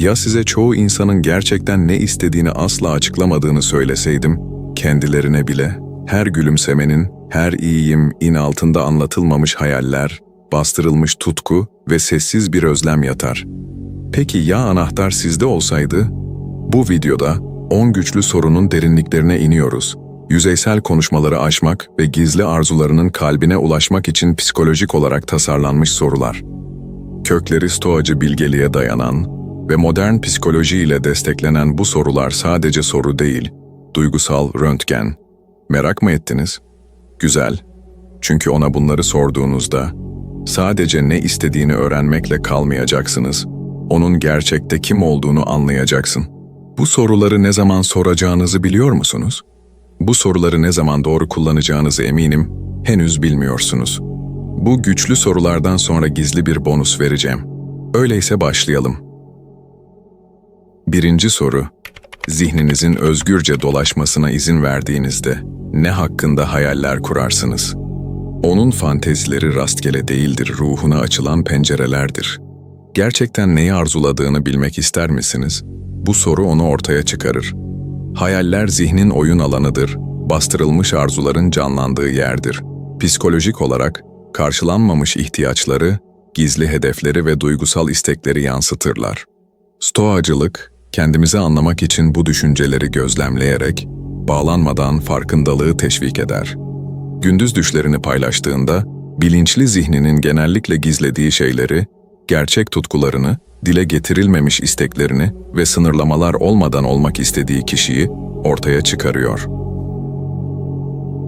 Ya size çoğu insanın gerçekten ne istediğini asla açıklamadığını söyleseydim, kendilerine bile, her gülümsemenin, her iyiyim in altında anlatılmamış hayaller, bastırılmış tutku ve sessiz bir özlem yatar. Peki ya anahtar sizde olsaydı? Bu videoda 10 güçlü sorunun derinliklerine iniyoruz. Yüzeysel konuşmaları aşmak ve gizli arzularının kalbine ulaşmak için psikolojik olarak tasarlanmış sorular. Kökleri stoacı bilgeliğe dayanan ve modern psikoloji ile desteklenen bu sorular sadece soru değil, duygusal röntgen. Merak mı ettiniz? Güzel. Çünkü ona bunları sorduğunuzda sadece ne istediğini öğrenmekle kalmayacaksınız. Onun gerçekte kim olduğunu anlayacaksın. Bu soruları ne zaman soracağınızı biliyor musunuz? Bu soruları ne zaman doğru kullanacağınızı eminim henüz bilmiyorsunuz. Bu güçlü sorulardan sonra gizli bir bonus vereceğim. Öyleyse başlayalım. Birinci soru, zihninizin özgürce dolaşmasına izin verdiğinizde ne hakkında hayaller kurarsınız? Onun fantezileri rastgele değildir, ruhuna açılan pencerelerdir. Gerçekten neyi arzuladığını bilmek ister misiniz? Bu soru onu ortaya çıkarır. Hayaller zihnin oyun alanıdır, bastırılmış arzuların canlandığı yerdir. Psikolojik olarak karşılanmamış ihtiyaçları, gizli hedefleri ve duygusal istekleri yansıtırlar. Stoacılık, kendimizi anlamak için bu düşünceleri gözlemleyerek, bağlanmadan farkındalığı teşvik eder. Gündüz düşlerini paylaştığında, bilinçli zihninin genellikle gizlediği şeyleri, gerçek tutkularını, dile getirilmemiş isteklerini ve sınırlamalar olmadan olmak istediği kişiyi ortaya çıkarıyor.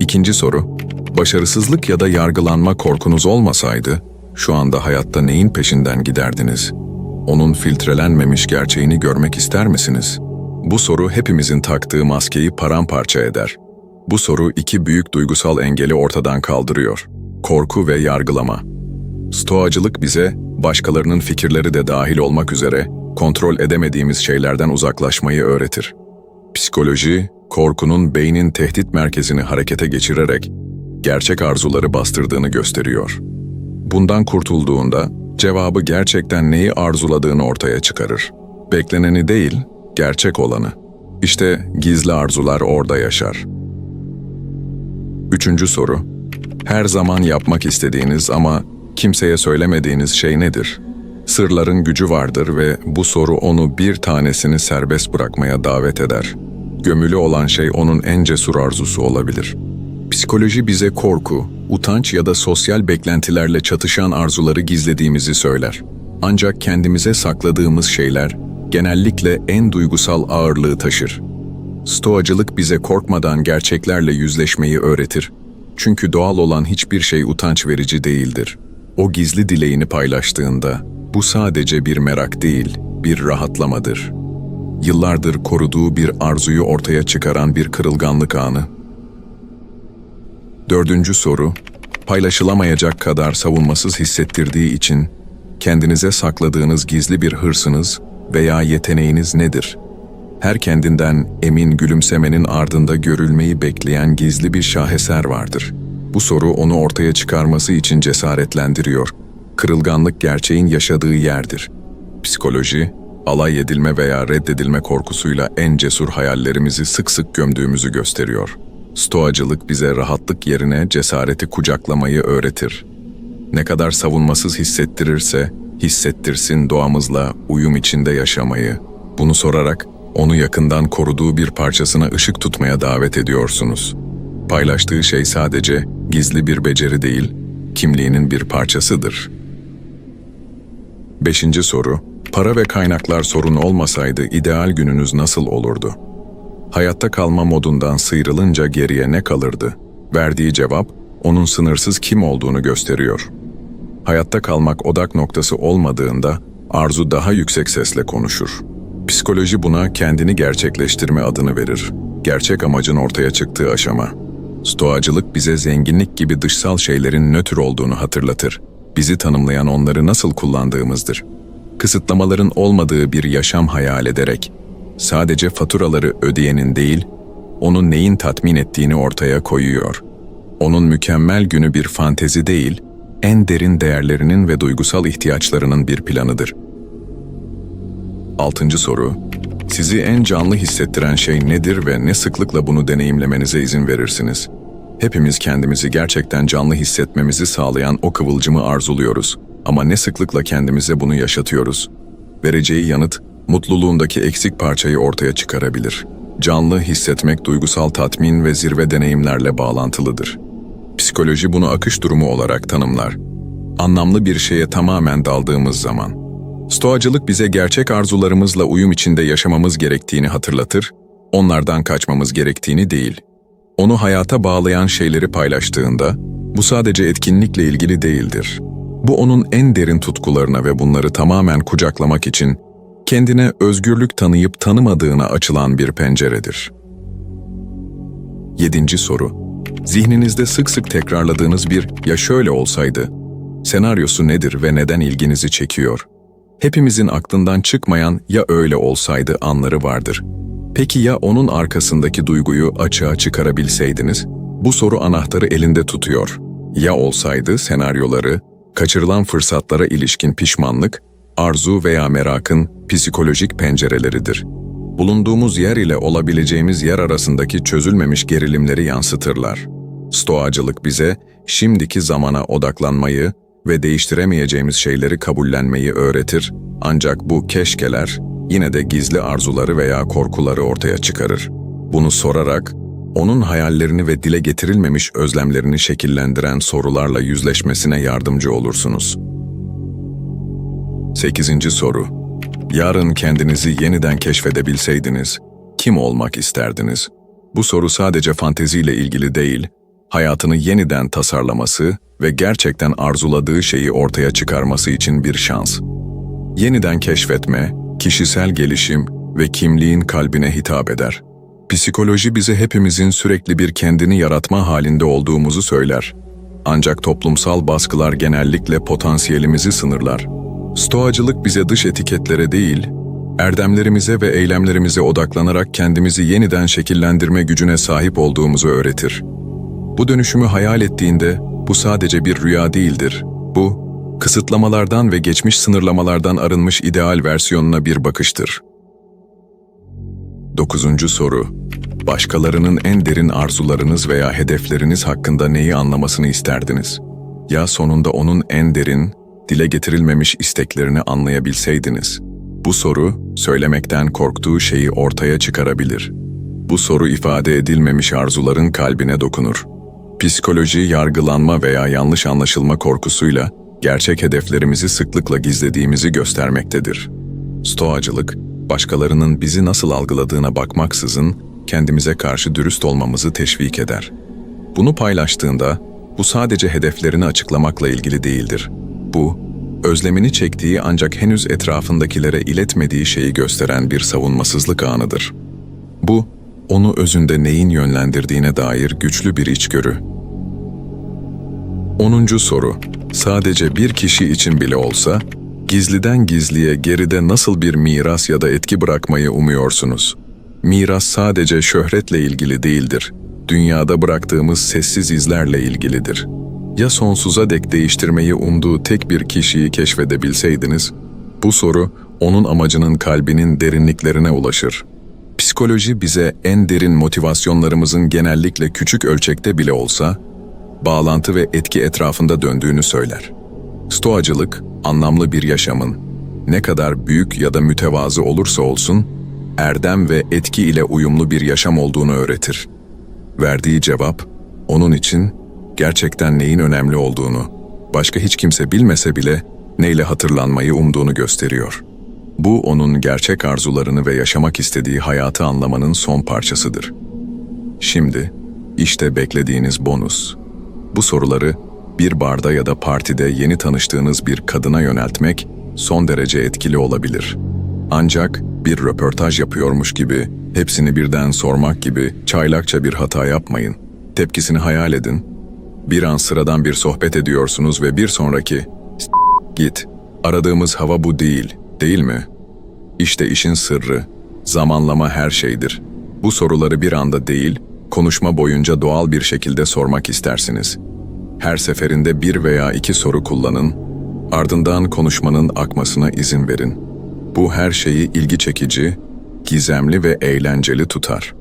İkinci soru, başarısızlık ya da yargılanma korkunuz olmasaydı, şu anda hayatta neyin peşinden giderdiniz? Onun filtrelenmemiş gerçeğini görmek ister misiniz? Bu soru hepimizin taktığı maskeyi paramparça eder. Bu soru iki büyük duygusal engeli ortadan kaldırıyor. Korku ve yargılama. Stoacılık bize, başkalarının fikirleri de dahil olmak üzere, kontrol edemediğimiz şeylerden uzaklaşmayı öğretir. Psikoloji, korkunun beynin tehdit merkezini harekete geçirerek, gerçek arzuları bastırdığını gösteriyor. Bundan kurtulduğunda, cevabı gerçekten neyi arzuladığını ortaya çıkarır. Bekleneni değil, gerçek olanı. İşte gizli arzular orada yaşar. Üçüncü soru. Her zaman yapmak istediğiniz ama kimseye söylemediğiniz şey nedir? Sırların gücü vardır ve bu soru onu bir tanesini serbest bırakmaya davet eder. Gömülü olan şey onun en cesur arzusu olabilir. Psikoloji bize korku, utanç ya da sosyal beklentilerle çatışan arzuları gizlediğimizi söyler. Ancak kendimize sakladığımız şeyler genellikle en duygusal ağırlığı taşır. Stoacılık bize korkmadan gerçeklerle yüzleşmeyi öğretir. Çünkü doğal olan hiçbir şey utanç verici değildir. O gizli dileğini paylaştığında bu sadece bir merak değil, bir rahatlamadır. Yıllardır koruduğu bir arzuyu ortaya çıkaran bir kırılganlık anı. Dördüncü soru, paylaşılamayacak kadar savunmasız hissettirdiği için kendinize sakladığınız gizli bir hırsınız veya yeteneğiniz nedir? Her kendinden emin gülümsemenin ardında görülmeyi bekleyen gizli bir şaheser vardır. Bu soru onu ortaya çıkarması için cesaretlendiriyor. Kırılganlık gerçeğin yaşadığı yerdir. Psikoloji, alay edilme veya reddedilme korkusuyla en cesur hayallerimizi sık sık gömdüğümüzü gösteriyor. Stoacılık bize rahatlık yerine cesareti kucaklamayı öğretir. Ne kadar savunmasız hissettirirse, hissettirsin doğamızla uyum içinde yaşamayı. Bunu sorarak onu yakından koruduğu bir parçasına ışık tutmaya davet ediyorsunuz. Paylaştığı şey sadece gizli bir beceri değil, kimliğinin bir parçasıdır. Beşinci soru, para ve kaynaklar sorun olmasaydı ideal gününüz nasıl olurdu? Hayatta kalma modundan sıyrılınca geriye ne kalırdı? Verdiği cevap, onun sınırsız kim olduğunu gösteriyor. Hayatta kalmak odak noktası olmadığında arzu daha yüksek sesle konuşur. Psikoloji buna kendini gerçekleştirme adını verir. Gerçek amacın ortaya çıktığı aşama. Stoacılık bize zenginlik gibi dışsal şeylerin nötr olduğunu hatırlatır. Bizi tanımlayan onları nasıl kullandığımızdır. Kısıtlamaların olmadığı bir yaşam hayal ederek, sadece faturaları ödeyenin değil, onun neyin tatmin ettiğini ortaya koyuyor. Onun mükemmel günü bir fantezi değil, en derin değerlerinin ve duygusal ihtiyaçlarının bir planıdır. Altıncı soru. Sizi en canlı hissettiren şey nedir ve ne sıklıkla bunu deneyimlemenize izin verirsiniz? Hepimiz kendimizi gerçekten canlı hissetmemizi sağlayan o kıvılcımı arzuluyoruz. Ama ne sıklıkla kendimize bunu yaşatıyoruz? Vereceği yanıt, mutluluğundaki eksik parçayı ortaya çıkarabilir. Canlı hissetmek duygusal tatmin ve zirve deneyimlerle bağlantılıdır. Psikoloji bunu akış durumu olarak tanımlar. Anlamlı bir şeye tamamen daldığımız zaman. Stoacılık bize gerçek arzularımızla uyum içinde yaşamamız gerektiğini hatırlatır, onlardan kaçmamız gerektiğini değil. Onu hayata bağlayan şeyleri paylaştığında, bu sadece etkinlikle ilgili değildir. Bu onun en derin tutkularına ve bunları tamamen kucaklamak için kendine özgürlük tanıyıp tanımadığına açılan bir penceredir. 7. soru. Zihninizde sık sık tekrarladığınız bir ya şöyle olsaydı senaryosu nedir ve neden ilginizi çekiyor? Hepimizin aklından çıkmayan ya öyle olsaydı anları vardır. Peki ya onun arkasındaki duyguyu açığa çıkarabilseydiniz? Bu soru anahtarı elinde tutuyor. Ya olsaydı senaryoları, kaçırılan fırsatlara ilişkin pişmanlık, arzu veya merakın psikolojik pencereleridir. Bulunduğumuz yer ile olabileceğimiz yer arasındaki çözülmemiş gerilimleri yansıtırlar. Stoacılık bize şimdiki zamana odaklanmayı ve değiştiremeyeceğimiz şeyleri kabullenmeyi öğretir ancak bu keşkeler yine de gizli arzuları veya korkuları ortaya çıkarır. Bunu sorarak onun hayallerini ve dile getirilmemiş özlemlerini şekillendiren sorularla yüzleşmesine yardımcı olursunuz. 8. soru. Yarın kendinizi yeniden keşfedebilseydiniz, kim olmak isterdiniz? Bu soru sadece fanteziyle ilgili değil, hayatını yeniden tasarlaması ve gerçekten arzuladığı şeyi ortaya çıkarması için bir şans. Yeniden keşfetme, kişisel gelişim ve kimliğin kalbine hitap eder. Psikoloji bize hepimizin sürekli bir kendini yaratma halinde olduğumuzu söyler. Ancak toplumsal baskılar genellikle potansiyelimizi sınırlar. Stoacılık bize dış etiketlere değil, erdemlerimize ve eylemlerimize odaklanarak kendimizi yeniden şekillendirme gücüne sahip olduğumuzu öğretir. Bu dönüşümü hayal ettiğinde bu sadece bir rüya değildir. Bu, kısıtlamalardan ve geçmiş sınırlamalardan arınmış ideal versiyonuna bir bakıştır. 9. soru. Başkalarının en derin arzularınız veya hedefleriniz hakkında neyi anlamasını isterdiniz? Ya sonunda onun en derin, dile getirilmemiş isteklerini anlayabilseydiniz? Bu soru, söylemekten korktuğu şeyi ortaya çıkarabilir. Bu soru ifade edilmemiş arzuların kalbine dokunur. Psikoloji, yargılanma veya yanlış anlaşılma korkusuyla gerçek hedeflerimizi sıklıkla gizlediğimizi göstermektedir. Stoacılık, başkalarının bizi nasıl algıladığına bakmaksızın kendimize karşı dürüst olmamızı teşvik eder. Bunu paylaştığında bu sadece hedeflerini açıklamakla ilgili değildir. Bu, özlemini çektiği ancak henüz etrafındakilere iletmediği şeyi gösteren bir savunmasızlık anıdır. Bu, onu özünde neyin yönlendirdiğine dair güçlü bir içgörü. 10. soru. Sadece bir kişi için bile olsa, gizliden gizliye geride nasıl bir miras ya da etki bırakmayı umuyorsunuz? Miras sadece şöhretle ilgili değildir. Dünyada bıraktığımız sessiz izlerle ilgilidir. Ya sonsuza dek değiştirmeyi umduğu tek bir kişiyi keşfedebilseydiniz? Bu soru, onun amacının kalbinin derinliklerine ulaşır. Psikoloji bize en derin motivasyonlarımızın genellikle küçük ölçekte bile olsa, bağlantı ve etki etrafında döndüğünü söyler. Stoacılık, anlamlı bir yaşamın, ne kadar büyük ya da mütevazı olursa olsun, erdem ve etki ile uyumlu bir yaşam olduğunu öğretir. Verdiği cevap, onun için gerçekten neyin önemli olduğunu, başka hiç kimse bilmese bile neyle hatırlanmayı umduğunu gösteriyor.'' Bu onun gerçek arzularını ve yaşamak istediği hayatı anlamanın son parçasıdır. Şimdi, işte beklediğiniz bonus. Bu soruları bir barda ya da partide yeni tanıştığınız bir kadına yöneltmek son derece etkili olabilir. Ancak bir röportaj yapıyormuş gibi, hepsini birden sormak gibi çaylakça bir hata yapmayın. Tepkisini hayal edin. Bir an sıradan bir sohbet ediyorsunuz ve bir sonraki "S- git. Aradığımız hava bu değil, değil mi? İşte işin sırrı. Zamanlama her şeydir. Bu soruları bir anda değil, konuşma boyunca doğal bir şekilde sormak istersiniz. Her seferinde bir veya iki soru kullanın, ardından konuşmanın akmasına izin verin. Bu her şeyi ilgi çekici, gizemli ve eğlenceli tutar.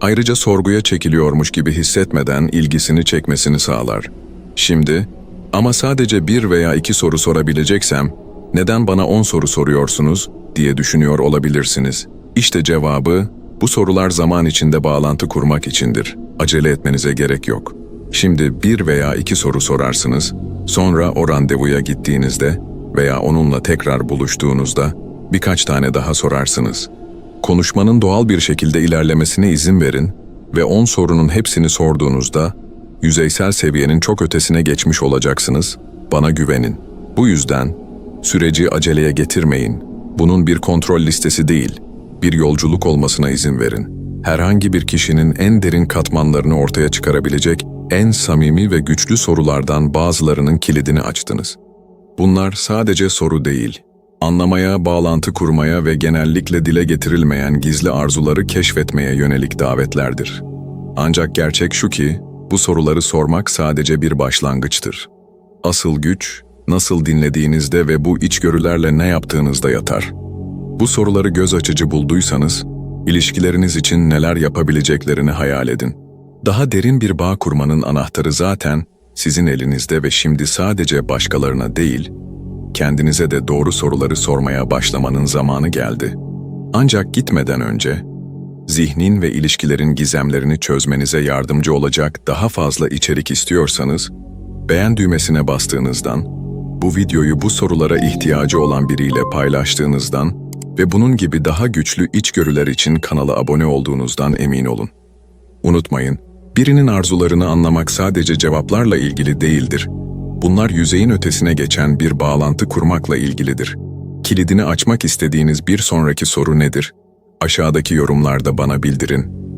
Ayrıca sorguya çekiliyormuş gibi hissetmeden ilgisini çekmesini sağlar. Şimdi, ama sadece bir veya iki soru sorabileceksem, neden bana on soru soruyorsunuz diye düşünüyor olabilirsiniz. İşte cevabı, bu sorular zaman içinde bağlantı kurmak içindir. Acele etmenize gerek yok. Şimdi bir veya iki soru sorarsınız, sonra o randevuya gittiğinizde veya onunla tekrar buluştuğunuzda birkaç tane daha sorarsınız. Konuşmanın doğal bir şekilde ilerlemesine izin verin ve 10 sorunun hepsini sorduğunuzda yüzeysel seviyenin çok ötesine geçmiş olacaksınız. Bana güvenin. Bu yüzden süreci aceleye getirmeyin. Bunun bir kontrol listesi değil, bir yolculuk olmasına izin verin. Herhangi bir kişinin en derin katmanlarını ortaya çıkarabilecek en samimi ve güçlü sorulardan bazılarının kilidini açtınız. Bunlar sadece soru değil, anlamaya, bağlantı kurmaya ve genellikle dile getirilmeyen gizli arzuları keşfetmeye yönelik davetlerdir. Ancak gerçek şu ki, bu soruları sormak sadece bir başlangıçtır. Asıl güç, nasıl dinlediğinizde ve bu içgörülerle ne yaptığınızda yatar. Bu soruları göz açıcı bulduysanız, ilişkileriniz için neler yapabileceklerini hayal edin. Daha derin bir bağ kurmanın anahtarı zaten sizin elinizde ve şimdi sadece başkalarına değil, kendinize de doğru soruları sormaya başlamanın zamanı geldi. Ancak gitmeden önce, zihnin ve ilişkilerin gizemlerini çözmenize yardımcı olacak daha fazla içerik istiyorsanız, beğen düğmesine bastığınızdan, bu videoyu bu sorulara ihtiyacı olan biriyle paylaştığınızdan ve bunun gibi daha güçlü içgörüler için kanala abone olduğunuzdan emin olun. Unutmayın, birinin arzularını anlamak sadece cevaplarla ilgili değildir. Bunlar yüzeyin ötesine geçen bir bağlantı kurmakla ilgilidir. Kilidini açmak istediğiniz bir sonraki soru nedir? Aşağıdaki yorumlarda bana bildirin.